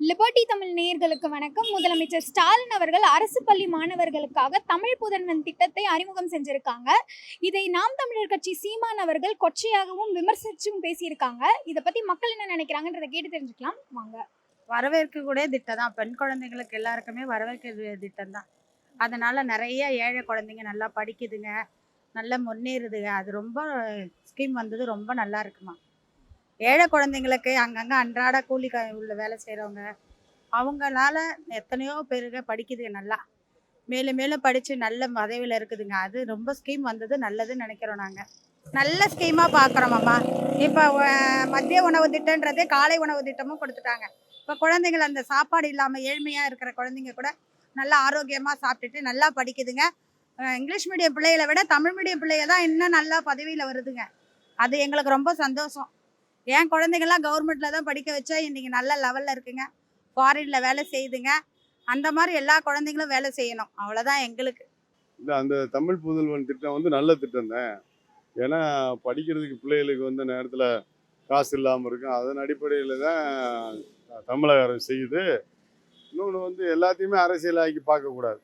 Liberty Tamil நேயர்களுக்கு வணக்கம். முதலமைச்சர் ஸ்டாலின் அவர்கள் அரசு பள்ளி மாணவர்களுக்காக தமிழ் புதன்வன் திட்டத்தை அறிமுகம் செஞ்சிருக்காங்க. இதை நாம் தமிழர் கட்சி சீமான் அவர்கள் கொச்சையாகவும் விமர்சிச்சும் பேசியிருக்காங்க. இதை பத்தி மக்கள் என்ன நினைக்கிறாங்கன்றதை கேட்டு தெரிஞ்சுக்கலாம். வாங்க. வரவேற்கக்கூடிய திட்டம் தான் பெண் குழந்தைங்களுக்கு எல்லாருக்குமே வரவேற்கக்கூடிய திட்டம் தான் அதனால நிறைய ஏழை குழந்தைங்க நல்லா படிக்குதுங்க. நல்லா முன்னேறுதுங்க. அது ரொம்ப ஸ்கீம் வந்தது ரொம்ப நல்லா இருக்குமா? ஏழை குழந்தைங்களுக்கு அங்கங்கே அன்றாட கூலி க உள்ள வேலை செய்கிறவங்க அவங்களால எத்தனையோ பேருங்க படிக்குதுங்க நல்லா. மேலும் மேலும் படித்து நல்ல பதவியில் இருக்குதுங்க. அது ரொம்ப ஸ்கீம் வந்தது நல்லதுன்னு நினைக்கிறோம் நாங்கள் நல்ல ஸ்கீமாக பார்க்குறோம்மா இப்போ மதிய உணவு திட்டன்றதே காலை உணவு திட்டமும் கொடுத்துட்டாங்க. இப்போ குழந்தைகள் அந்த சாப்பாடு இல்லாமல் ஏழ்மையாக இருக்கிற குழந்தைங்க கூட நல்லா ஆரோக்கியமாக சாப்பிட்டுட்டு நல்லா படிக்குதுங்க. இங்கிலீஷ் மீடியம் பிள்ளைகளை விட தமிழ் மீடியம் பிள்ளைங்க தான் இன்னும் நல்லா பதவியில் வருதுங்க. அது எங்களுக்கு ரொம்ப சந்தோஷம். என் குழந்தைங்கள்லாம் கவர்மெண்ட்டில் தான் படிக்க வச்சா இன்றைக்கி நல்ல லெவலில் இருக்குங்க. ஃபாரினில் வேலை செய்யுதுங்க. அந்த மாதிரி எல்லா குழந்தைங்களும் வேலை செய்யணும். அவ்வளோதான் எங்களுக்கு. இந்த அந்த தமிழ் புதல்வன் திட்டம் வந்து நல்ல திட்டம் தான். ஏன்னா படிக்கிறதுக்கு பிள்ளைகளுக்கு வந்து நேரத்தில் காசு இல்லாமல் இருக்கும். அதன் அடிப்படையில் தான் தமிழக அரசு செய்யுது. இன்னொன்று வந்து எல்லாத்தையுமே அரசியலாக்கி பார்க்கக்கூடாது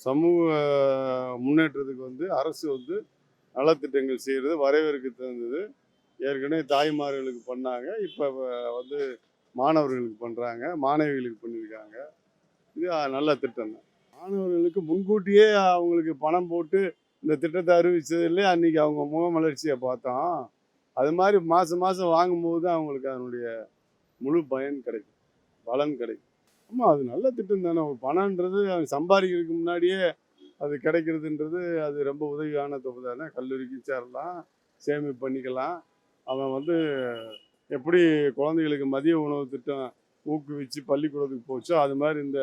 சமூக முன்னேற்றத்துக்கு வந்து அரசு வந்து நலத்திட்டங்கள் செய்கிறது வரவேற்க தந்தது ஏற்கனவே தாய்மார்களுக்கு பண்ணாங்க இப்போ வந்து மாணவர்களுக்கு பண்ணுறாங்க மாணவிகளுக்கு பண்ணியிருக்காங்க இது நல்ல திட்டம் தான். மாணவர்களுக்கு முன்கூட்டியே அவங்களுக்கு பணம் போட்டு இந்த திட்டத்தை அறிவித்ததுலேயே அன்றைக்கி அவங்க முகமலர்ச்சியை பார்த்தோம். அது மாதிரி மாதம் மாதம் வாங்கும்போது தான் அவங்களுக்கு அதனுடைய முழு பயன் கிடைக்கும் பலன் கிடைக்கும். ஆமாம் அது நல்ல திட்டம் தானே. ஒரு பணன்றது அவன் சம்பாதிக்கிறதுக்கு முன்னாடியே அது கிடைக்கிறதுன்றது அது ரொம்ப உதவியான தொகுப்பு தானே. கல்லூரிக்கு சேரலாம் சேமிப்பு பண்ணிக்கலாம். அவன் வந்து எப்படி குழந்தைகளுக்கு மதிய உணவு திட்டம் ஊக்குவிச்சு பள்ளிக்கூடத்துக்கு போச்சோ அது மாதிரி இந்த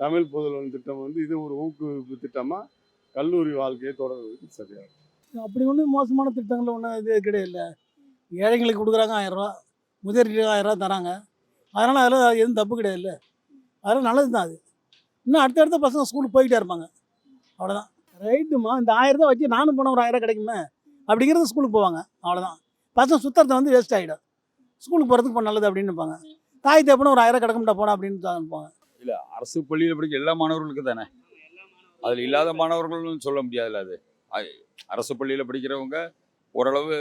தமிழ் புதல்வன் திட்டம் வந்து இது ஒரு ஊக்குவிப்பு திட்டமாக கல்லூரி வாழ்க்கையை தொடர்றதுக்கு சரியாக அப்படி ஒன்றும் மோசமான திட்டங்கள் ஒன்றும் இது கிடையாது ஏழைங்களுக்கு கொடுக்குறாங்க ஆயிரரூவா முதியோருக்கு ஆயிரரூவா தராங்க. அதனால் அதில் எதுவும் தப்பு கிடையாது அதெல்லாம் நல்லது தான் அது. இன்னும் அடுத்தடுத்த பசங்க ஸ்கூலுக்கு போய்கிட்டே இருப்பாங்க. அவ்வளோதான் ரைட்டுமா இந்த ஆயிரரூவா வச்சு நானும் போனால் ஒரு ஆயிரம் கிடைக்குமே அப்படிங்கிறது ஸ்கூலுக்கு போவாங்க. அவ்வளோதான் பசங்க சுத்தறது வந்து வேஸ்ட் ஆகிடும் ஸ்கூலுக்கு போகிறதுக்கு இப்போ நல்லது அப்படின்னு இருப்பாங்க தாய் தப்புனா ஒரு ஆயிரம் கிடக்கும்டா போனா அப்படின்னு தான் இருப்பாங்க இல்லை அரசு பள்ளியில் படிக்க எல்லா மாணவர்களுக்கும் தானே? அதில் இல்லாத மாணவர்கள்னு சொல்ல முடியாதுல்ல அது. அது- அரசு பள்ளியில் படிக்கிறவங்க ஓரளவு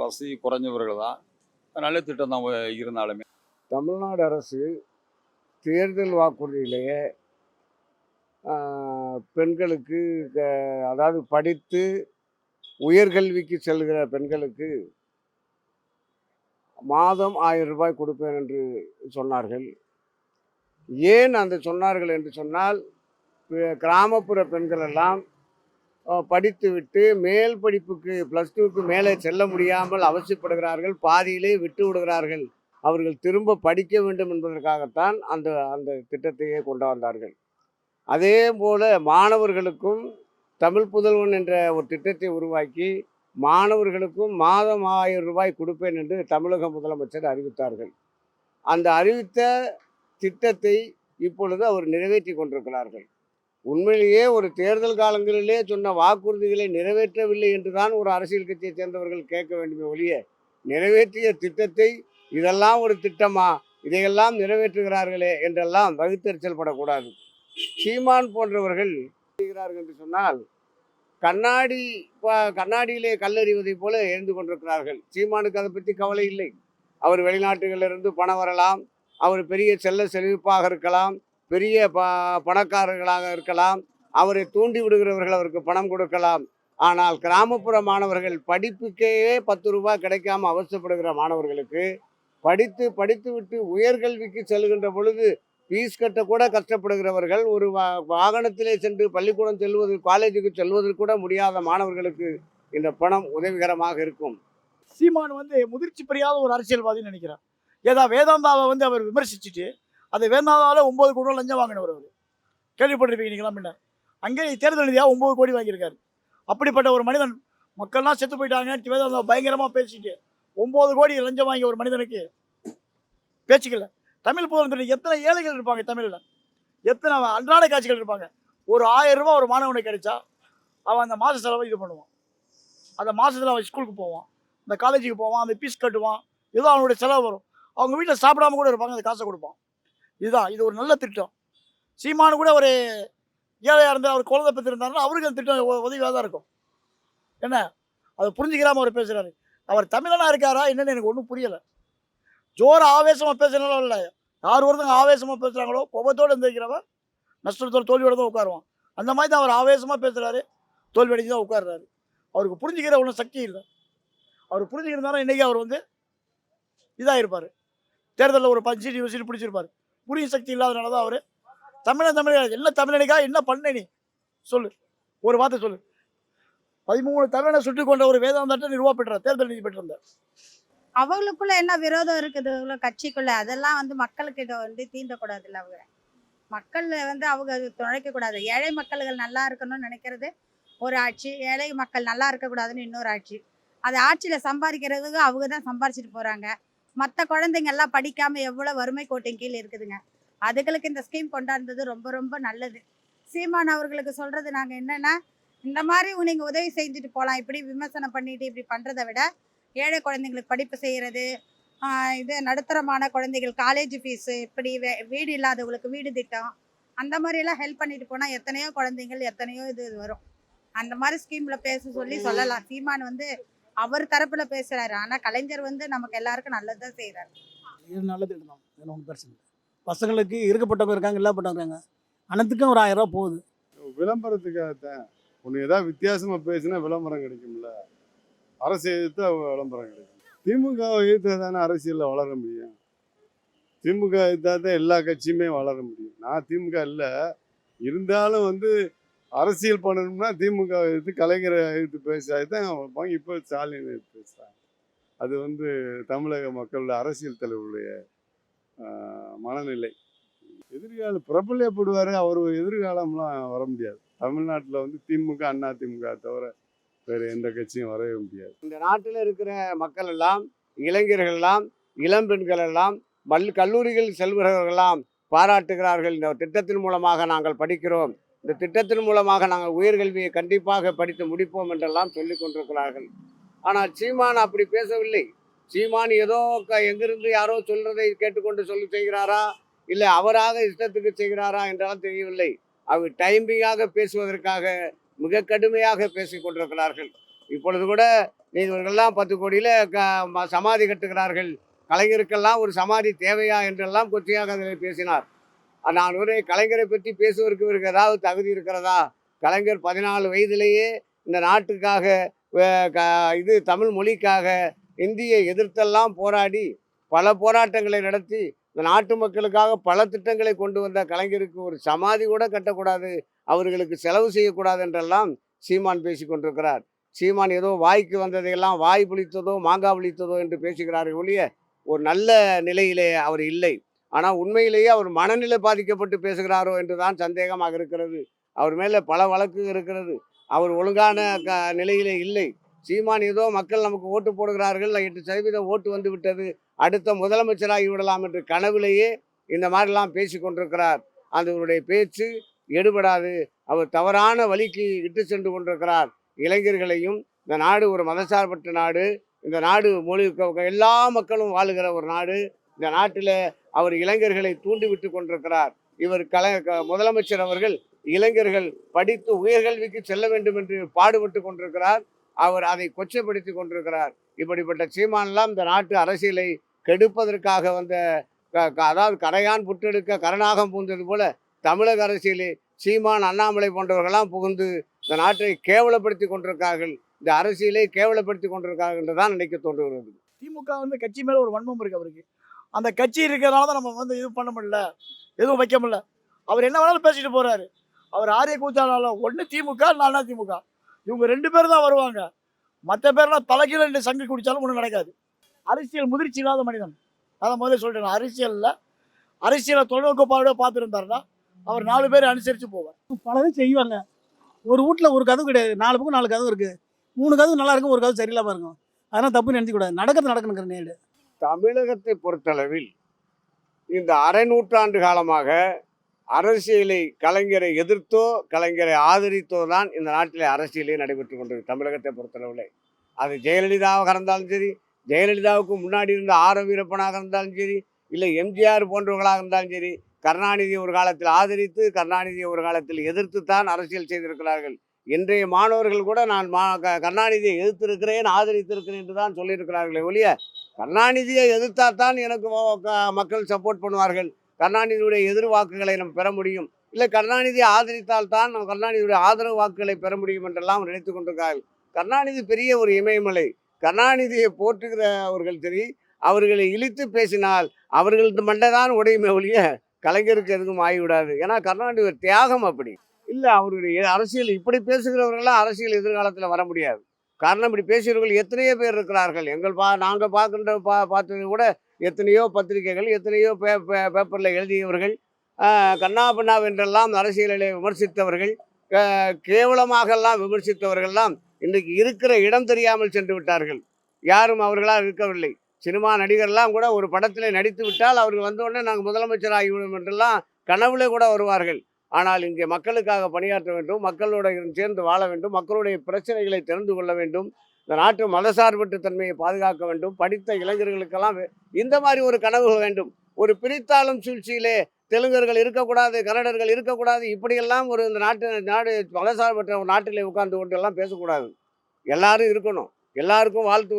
வசதி குறைஞ்சவர்கள் தான். நல்ல திட்டம் தான் இருந்தாலுமே. தமிழ்நாடு அரசு தேர்தல் வாக்குறுதியிலேயே பெண்களுக்கு க- அதாவது படித்து உயர்கல்விக்கு செல்கிற பெண்களுக்கு மாதம் ஆயிரம் ரூபாய் கொடுப்பேன் என்று சொன்னார்கள். ஏன் அந்த சொன்னார்கள் என்று சொன்னால் கிராமப்புற பெண்கள் எல்லாம் படித்துவிட்டு மேல் படிப்புக்கு ப்ளஸ் டூக்கு மேலே செல்ல முடியாமல் அவசியப்படுகிறார்கள் பாதியிலே விட்டு விடுகிறார்கள். அவர்கள் திரும்ப படிக்க வேண்டும் என்பதற்காகத்தான் அந்த அந்த திட்டத்தையே கொண்டு வந்தார்கள். அதே போல் மாணவர்களுக்கும் தமிழ் புதல்வன் என்ற ஒரு திட்டத்தை உருவாக்கி மாணவர்களுக்கும் மாதம் ஆயிரம் ரூபாய் கொடுப்பேன் என்று தமிழக முதலமைச்சர் அறிவித்தார்கள். அந்த அறிவித்த திட்டத்தை இப்பொழுது அவர் நிறைவேற்றி கொண்டிருக்கிறார்கள். உண்மையிலேயே ஒரு தேர்தல் காலங்களிலே சொன்ன வாக்குறுதிகளை நிறைவேற்றவில்லை என்றுதான் ஒரு அரசியல் கட்சியைச் சேர்ந்தவர்கள் கேட்க வேண்டுமே ஒழிய நிறைவேற்றிய திட்டத்தை இதெல்லாம் ஒரு திட்டமா இதையெல்லாம் நிறைவேற்றுகிறார்களே என்றெல்லாம் வகுத்தறிச்சல் படக்கூடாது. சீமான் போன்றவர்கள் செய்கிறார்கள் என்று சொன்னால் கண்ணாடி கண்ணாடியிலே கல்லறிவதை போல எழுந்து கொண்டிருக்கிறார்கள். சீமானுக்கு அதை பற்றி கவலை இல்லை. அவர் வெளிநாட்டுகளிலிருந்து பணம் வரலாம். அவர் பெரிய செல்ல செழிப்பாக இருக்கலாம். பெரிய ப பணக்காரர்களாக இருக்கலாம். அவரை தூண்டி விடுகிறவர்கள் அவருக்கு பணம் கொடுக்கலாம். ஆனால் கிராமப்புற மாணவர்கள் படிப்புக்கே பத்து ரூபாய் கிடைக்காம அவசரப்படுகிற மாணவர்களுக்கு படித்து படித்துவிட்டு உயர்கல்விக்கு செல்கின்ற பொழுது ஃபீஸ் கட்ட கூட கஷ்டப்படுகிறவர்கள் ஒரு வா வாகனத்திலே சென்று பள்ளிக்கூடம் செல்வது காலேஜுக்கு செல்வதற்கு கூட முடியாத மாணவர்களுக்கு இந்த பணம் உதவிகரமாக இருக்கும். சீமான் வந்து முதிர்ச்சி பெரியாத ஒரு அரசியல்வாதின்னு நினைக்கிறார். ஏதா வேதாந்தாவை வந்து அவர் விமர்சிச்சுட்டு அந்த வேதாந்தாவில் ஒம்பது கோடி ரூபா லஞ்சம் வாங்கினவர் அவர். கேள்விப்பட்டிருப்பீங்க நீங்களா முன்ன. அங்கே தேர்தல் நிதியாக ஒம்பது கோடி வாங்கியிருக்காரு. அப்படிப்பட்ட ஒரு மனிதன் மக்கள்லாம் செத்து போயிட்டாங்க வேதாந்தா பயங்கரமாக பேசிட்டு ஒம்பது கோடி லஞ்சம் வாங்கிய ஒரு மனிதனுக்கு பேச்சுக்கல தமிழ் புதன் எத்தனை ஏழைகள் இருப்பாங்க தமிழில்? எத்தனை அன்றாட காட்சிகள் இருப்பாங்க? ஒரு ஆயிரம் ரூபா ஒரு மாணவனுக்கு கிடைச்சா அவன் அந்த மாத செலவை இது பண்ணுவான். அந்த மாதத்தில் அவன் ஸ்கூலுக்கு போவான். அந்த காலேஜுக்கு போவான் அந்த ஃபீஸ் கட்டுவான். ஏதோ அவனுடைய செலவு வரும். அவங்க வீட்டில் சாப்பிடாம கூட இருப்பாங்க அந்த காசை கொடுப்பான். இதுதான் இது ஒரு நல்ல திட்டம். சீமானு கூட ஒரு ஏழையாக இருந்தால் அவர் குழந்தை பெற்றிருந்தாருன்னா அவருக்கு அந்த திட்டம் உதவியாக தான் இருக்கும். என்ன? அதை புரிஞ்சுக்கிறாம அவர் பேசுகிறாரு அவர் தமிழனா இருக்காரா? என்னென்னு எனக்கு ஒன்றும் புரியலை. ஜோர ஆவேசமாக பேசுனாலும் இல்லை. யார் ஒருத்தங்க ஆவேசமாக பேசுகிறாங்களோ கோபத்தோடு இருந்திருக்கிறவன் நஷ்டத்தோட தோல்வியோட தான் உட்காருவான். அந்த மாதிரி தான் அவர் ஆவேசமாக பேசுகிறாரு தோல்வி அடைஞ்சு தான் உட்காடுறாரு அவருக்கு புரிஞ்சுக்கிற ஒன்றும் சக்தி இல்லை. அவர் புரிஞ்சுக்கிறதுனால இன்றைக்கி அவர் வந்து இதாக இருப்பார் தேர்தலில் ஒரு பஞ்சு சீட்டு சீட்டு பிடிச்சிருப்பார். புரிய சக்தி இல்லாதனால தான் அவர் தமிழன் தமிழ் என்ன தமிழனிக்கா என்ன பண்ண நீ? சொல்லு. ஒரு வார்த்தை சொல்லு. பதிமூணு தமிழனை சுட்டு கொண்ட ஒரு வேதாந்தத்தை நிர்வாக பெற்றார் தேர்தல் நீதி பெற்றிருந்தார். அவங்களுக்குள்ள என்ன விரோதம் இருக்குது? இவ்வளோ கட்சிக்குள்ள அதெல்லாம் வந்து மக்களுக்கிட்ட வந்து தீண்டக்கூடாதுல்ல அவங்க? மக்கள் வந்து அவங்க அது ஏழை மக்கள்கள் நல்லா இருக்கணும்னு நினைக்கிறது ஒரு ஆட்சி. ஏழை மக்கள் நல்லா இருக்கக்கூடாதுன்னு இன்னொரு ஆட்சி. அது ஆட்சியில் சம்பாதிக்கிறதுக்கு அவங்க தான் சம்பாரிச்சிட்டு போகிறாங்க மற்ற குழந்தைங்க எல்லாம் படிக்காமல் எவ்வளோ வறுமை கோட்டின் கீழே இருக்குதுங்க. அதுகளுக்கு இந்த ஸ்கீம் கொண்டாடுறது ரொம்ப ரொம்ப நல்லது. சீமான் அவர்களுக்கு சொல்கிறது நாங்கள் என்னென்னா இந்த மாதிரி நீங்கள் உதவி செஞ்சுட்டு போகலாம் இப்படி விமர்சனம் பண்ணிட்டு இப்படி பண்ணுறதை விட ஏழை குழந்தைங்களுக்கு படிப்பு செய்கிறது இது நடுத்தரமான குழந்தைகள் காலேஜ் ஃபீஸு இப்படி வே வீடு இல்லாதவங்களுக்கு வீடு திட்டம் அந்த மாதிரியெல்லாம் ஹெல்ப் பண்ணிட்டு போனால் எத்தனையோ குழந்தைங்கள் எத்தனையோ இது வரும். அந்த மாதிரி ஸ்கீமில் பேச சொல்லி சொல்லலாம். சீமான் வந்து அவர் தரப்பில் பேசுகிறாரு ஆனால் கலைஞர் வந்து நமக்கு எல்லாருக்கும் நல்லது தான் செய்கிறாரு இது நல்ல திட்டம் தான். இதில் ஒன்றும் பிரச்சனை இல்லை. பசங்களுக்கு இருக்கப்பட்டவங்க இருக்காங்க இல்லாப்பட்டவங்க இருக்காங்க. அனைத்துக்கும் ஒரு ஆயிரம் ரூபா போகுது. விளம்பரத்துக்காகத்தான். ஒன்று ஏதாவது வித்தியாசமாக பேசினா விளம்பரம் கிடைக்கும்ல. அரசு எதிர்த்து அவங்க விளம்பரம் கிடைக்கும் திமுக எதிர்த்து தானே அரசியலில் வளர முடியும். திமுக எதிர்த்தா தான் எல்லா கட்சியுமே வளர முடியும். நான் திமுக இல்லை. இருந்தாலும் வந்து அரசியல் பண்ணணும்னா திமுக எதிர்த்து கலைஞரை எதிர்த்து பேசுறது தான் வைப்பாங்க இப்போ ஸ்டாலின் எதிர்த்து பேசுகிறாங்க அது வந்து தமிழக மக்களுடைய அரசியல் தலைவருடைய மனநிலை. எதிர்கால பிரபல்யப்படுவார். அவர் எதிர்காலம்லாம் வர முடியாது. தமிழ்நாட்டில் வந்து திமுக அண்ணா திமுக தவிர வேறு எந்த கட்சியும் வரவே முடியாது. இந்த நாட்டில் இருக்கிற மக்கள் எல்லாம் இளைஞர்கள் எல்லாம் இளம்பெண்கள் எல்லாம் பல் கல்லூரிகள் செல்பவர்கள் எல்லாம் பாராட்டுகிறார்கள். இந்த திட்டத்தின் மூலமாக நாங்கள் படிக்கிறோம். இந்த திட்டத்தின் மூலமாக நாங்கள் உயர்கல்வியை கண்டிப்பாக படித்து முடிப்போம் என்றெல்லாம் சொல்லிக் கொண்டிருக்கிறார்கள். ஆனால் சீமான் அப்படி பேசவில்லை. சீமான் ஏதோ க- எங்கிருந்து யாரோ சொல்றதை கேட்டுக்கொண்டு சொல்லி செய்கிறாரா? இல்லை அவராக இஷ்டத்துக்கு செய்கிறாரா என்றெல்லாம் தெரியவில்லை. அவர் டைமிங்காக பேசுவதற்காக மிக கடுமையாக பேசிக் கொண்டிருக்கிறார்கள். இப்பொழுது கூட நீங்கள்லாம் பத்து கோடியில் க ம- சமாதி கட்டுகிறார்கள். கலைஞருக்கெல்லாம் ஒரு சமாதி தேவையா என்றெல்லாம் கொச்சையாக அதில் பேசினார். நான் ஒரு கலைஞரை பற்றி பேசுவதற்கு இவருக்கு ஏதாவது தகுதி இருக்கிறதா? கலைஞர் பதினாலு வயதிலேயே இந்த நாட்டுக்காக க- இது தமிழ் மொழிக்காக இந்தியை எதிர்த்தெல்லாம் போராடி பல போராட்டங்களை நடத்தி இந்த நாட்டு மக்களுக்காக பல திட்டங்களை கொண்டு வந்த கலைஞருக்கு ஒரு சமாதி கூட கட்டக்கூடாது. அவர்களுக்கு செலவு செய்யக்கூடாது என்றெல்லாம் சீமான் பேசி கொண்டிருக்கிறார் சீமான் ஏதோ வாய்க்கு வந்ததையெல்லாம் வாய் புளித்ததோ மாங்காய் புளித்ததோ என்று பேசுகிறார்கள் ஒழிய ஒரு நல்ல நிலையிலே அவர் இல்லை. ஆனால் உண்மையிலேயே அவர் மனநிலை பாதிக்கப்பட்டு பேசுகிறாரோ என்று தான் சந்தேகமாக இருக்கிறது. அவர் மேலே பல வழக்கு இருக்கிறது. அவர் ஒழுங்கான க நிலையிலே இல்லை. சீமான் ஏதோ மக்கள் நமக்கு ஓட்டு போடுகிறார்கள் எட்டு சதவீதம் ஓட்டு வந்து விட்டது அடுத்த முதலமைச்சராகி விடலாம் என்று கனவிலேயே இந்த மாதிரிலாம் பேசி கொண்டிருக்கிறார் அதனுடைய பேச்சு எடுபடாது அவர் தவறான வழிக்கு இட்டு சென்று கொண்டிருக்கிறார். இளைஞர்களையும் இந்த நாடு ஒரு மதசார்பற்ற நாடு இந்த நாடு மொழி எல்லா மக்களும் வாழுகிற ஒரு நாடு இந்த நாட்டில் அவர் இளைஞர்களை தூண்டிவிட்டு கொண்டிருக்கிறார். இவர் கல க- முதலமைச்சர் அவர்கள் இளைஞர்கள் படித்து உயர்கல்விக்கு செல்ல வேண்டும் என்று பாடுபட்டு கொண்டிருக்கிறார். அவர் அதை கொச்சைப்படுத்தி கொண்டிருக்கிறார். இப்படிப்பட்ட சீமானெல்லாம் இந்த நாட்டு அரசியலை கெடுப்பதற்காக வந்த க- க- அதாவது கரையான் புற்றெடுக்க கரணாகம் பூந்தது போல தமிழக அரசியலே சீமான் அண்ணாமலை போன்றவர்களாம் புகுந்து இந்த நாட்டை கேவலப்படுத்தி கொண்டிருக்கார்கள். இந்த அரசியலை கேவலப்படுத்தி கொண்டிருக்கார்கள் என்று தான் நினைக்க தோன்றுகிறது. திமுக வந்து கட்சி மேலே ஒரு வன்மம் இருக்கு அவருக்கு. அந்த கட்சி இருக்கிறதுனால தான் நம்ம வந்து இது பண்ண முடியல. எதுவும் வைக்க முடியல. அவர் என்ன வேணாலும் பேசிட்டு போறாரு. அவர் ஆரிய கூத்தானாலும் ஒன்று திமுக இல்லைன்னா திமுக. இவங்க ரெண்டு பேரும் தான் வருவாங்க. மற்ற பேர்லாம் தலைகீழ ரெண்டு சங்கு குடித்தாலும் ஒன்றும் நடக்காது. அரசியல் முதிர்ச்சி இல்லாத மனிதன். அதை முதல்ல சொல்லிட்டேன் அரசியலில் அரசியலை தொலைநோக்கு பார்த்துருந்தாருன்னா அவர் நாலு பேர் அனுசரித்து போவார். பலரும் செய்வாங்க. ஒரு வீட்டில் ஒரு கதவு கிடையாது. நாலு பக்கம் நாலு கதவு இருக்குது மூணு கதவு நல்லா இருக்கும் ஒரு கதவு சரியில்லாமல் இருக்கும். அதெல்லாம் தப்பு நினைக்கக்கூடாது நடக்கிறது நடக்கணுங்கிற நேடு. தமிழகத்தை பொறுத்தளவில் இந்த அரை நூற்றாண்டு காலமாக அரசியலை கலைஞரை எதிர்த்தோ கலைஞரை ஆதரித்தோ தான் இந்த நாட்டிலே அரசியலே நடைபெற்று கொண்டிருக்கு தமிழகத்தை பொறுத்தளவில். அது ஜெயலலிதாவாக இருந்தாலும் சரி ஜெயலலிதாவுக்கு முன்னாடி இருந்த ஆர வீரப்பனாக இருந்தாலும் சரி இல்லை எம்ஜிஆர் போன்றவர்களாக இருந்தாலும் சரி கருணாநிதி ஒரு காலத்தில் ஆதரித்து கருணாநிதி ஒரு காலத்தில் எதிர்த்து தான் அரசியல் செய்திருக்கிறார்கள். இன்றைய மாணவர்கள் கூட நான் மா க- கருணாநிதியை எதிர்த்திருக்கிறேன் ஆதரித்திருக்கிறேன் என்று தான் சொல்லியிருக்கிறார்களே ஒழிய கருணாநிதியை எதிர்த்தால் தான் எனக்கு மக்கள் சப்போர்ட் பண்ணுவார்கள். கருணாநிதியுடைய எதிர் வாக்குகளை நம்ம பெற முடியும். இல்லை கருணாநிதியை ஆதரித்தால் தான் நம்ம கருணாநிதியுடைய ஆதரவு வாக்குகளை பெற முடியும் என்றெல்லாம் நினைத்து கொண்டிருக்கிறார்கள். கருணாநிதி பெரிய ஒரு இமயமலை. கருணாநிதியை போற்றுகிறவர்கள் சரி அவர்களை இழித்து பேசினால் அவர்களது மண்டை தான் உடையுமே ஒழிய கலைஞருக்கு எதுக்கும் ஆகிவிடாது ஏன்னா கருணாநிதி ஒரு தியாகம் அப்படி. இல்லை அவருடைய அரசியல் இப்படி பேசுகிறவர்கள்லாம் அரசியல் எதிர்காலத்தில் வர முடியாது. காரணம் இப்படி பேசுகிறவர்கள் எத்தனையோ பேர் இருக்கிறார்கள். எங்கள் பா நாங்கள் பார்க்கின்ற பா பார்த்தது கூட எத்தனையோ பத்திரிகைகள் எத்தனையோ பே பே- பேப்பரில் எழுதியவர்கள் கண்ணா பின்னா என்றெல்லாம் அரசியலிலே விமர்சித்தவர்கள் கேவலமாகலாம் விமர்சித்தவர்கள்லாம் இன்றைக்கு இருக்கிற இடம் தெரியாமல் சென்று விட்டார்கள். யாரும் அவர்களால் இருக்கவில்லை. சினிமா நடிகர்லாம் கூட ஒரு படத்தில் நடித்து விட்டால் அவர்கள் வந்த நாங்கள் முதலமைச்சர் ஆகிவிடும் என்றெல்லாம் கனவுலே கூட வருவார்கள். ஆனால் இங்கே மக்களுக்காக பணியாற்ற வேண்டும் மக்களுடன் சேர்ந்து வாழ வேண்டும் மக்களுடைய பிரச்சனைகளை தெரிந்து கொள்ள வேண்டும் இந்த நாட்டு மதசார்பற்ற தன்மையை பாதுகாக்க வேண்டும் படித்த இளைஞர்களுக்கெல்லாம் இந்த மாதிரி ஒரு கனவுகள் வேண்டும். ஒரு பிரித்தாளும் சூழ்ச்சியிலே தெலுங்கர்கள் இருக்கக்கூடாது கன்னடர்கள் இருக்கக்கூடாது இப்படியெல்லாம் ஒரு இந்த நாட்டு நாடு மதசார்பற்ற ஒரு நாட்டிலே உட்கார்ந்து கொண்டு எல்லாம் பேசக்கூடாது. எல்லாரும் இருக்கணும். எல்லாருக்கும் வாழ்த்து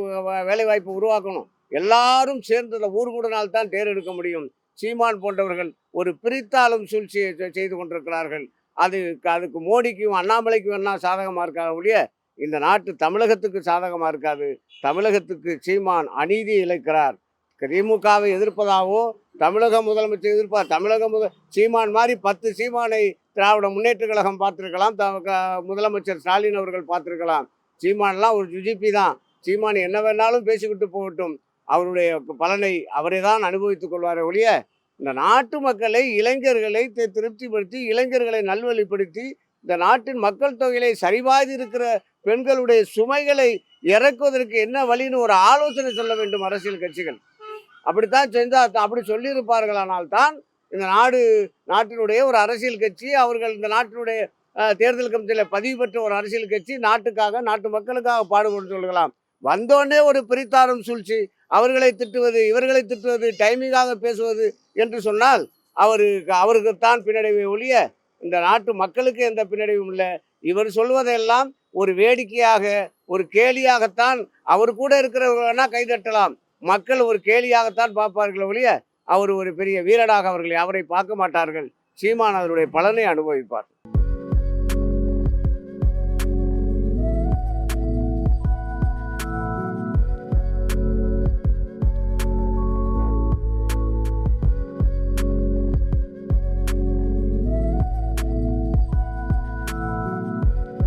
வேலைவாய்ப்பு உருவாக்கணும். எல்லாரும் சேர்ந்து அந்த தான் தேர் எடுக்க முடியும். சீமான் போன்றவர்கள் ஒரு பிரித்தாளும் சூழ்ச்சியை செய்து கொண்டிருக்கிறார்கள். அது அதுக்கு மோடிக்கும் அண்ணாமலைக்கும் என்ன சாதகமாக இருக்காத ஒழிய இந்த நாட்டு தமிழகத்துக்கு சாதகமாக இருக்காது. தமிழகத்துக்கு சீமான் அநீதி இழைக்கிறார். திமுகவை எதிர்ப்பதாகவோ தமிழக முதலமைச்சர் எதிர்ப்பார் தமிழக முத சீமான் மாதிரி பத்து சீமானை திராவிட முன்னேற்ற கழகம் பார்த்துருக்கலாம் த முதலமைச்சர் ஸ்டாலின் அவர்கள் பார்த்துருக்கலாம். சீமான்லாம் ஒரு ஜுஜிபி தான். சீமான் என்ன வேணாலும் பேசிக்கிட்டு போகட்டும். அவருடைய பலனை அவரே தான் அனுபவித்துக் கொள்வாரே ஒழிய இந்த நாட்டு மக்களை இளைஞர்களை திருப்திப்படுத்தி இளைஞர்களை நல்வழிப்படுத்தி இந்த நாட்டின் மக்கள் தொகையிலே சரிபாதி இருக்கிற பெண்களுடைய சுமைகளை இறக்குவதற்கு என்ன வழின்னு ஒரு ஆலோசனை சொல்ல வேண்டும் அரசியல் கட்சிகள். அப்படித்தான் செஞ்சால் அப்படி சொல்லியிருப்பார்களானால் தான் இந்த நாடு நாட்டினுடைய ஒரு அரசியல் கட்சி அவர்கள் இந்த நாட்டினுடைய தேர்தல் கமிட்டியில் பதிவு பெற்ற ஒரு அரசியல் கட்சி நாட்டுக்காக நாட்டு மக்களுக்காக பாடுபட்டு சொல்லலாம். வந்தோடனே ஒரு பிரித்தாரம் சூழ்ச்சி அவர்களை திட்டுவது இவர்களை திட்டுவது டைமிங்காக பேசுவது என்று சொன்னால் அவருக்கு அவருக்குத்தான் பின்னடைவை ஒழிய இந்த நாட்டு மக்களுக்கு எந்த பின்னடைவும் இல்லை. இவர் சொல்வதெல்லாம் ஒரு வேடிக்கையாக ஒரு கேலியாகத்தான் அவர் கூட இருக்கிறவர்களா கைதட்டலாம். மக்கள் ஒரு கேலியாகத்தான் பார்ப்பார்கள் ஒழிய அவர் ஒரு பெரிய வீரனாக அவர்கள் அவரை பார்க்க மாட்டார்கள். சீமான் அவருடைய பலனை அனுபவிப்பார்.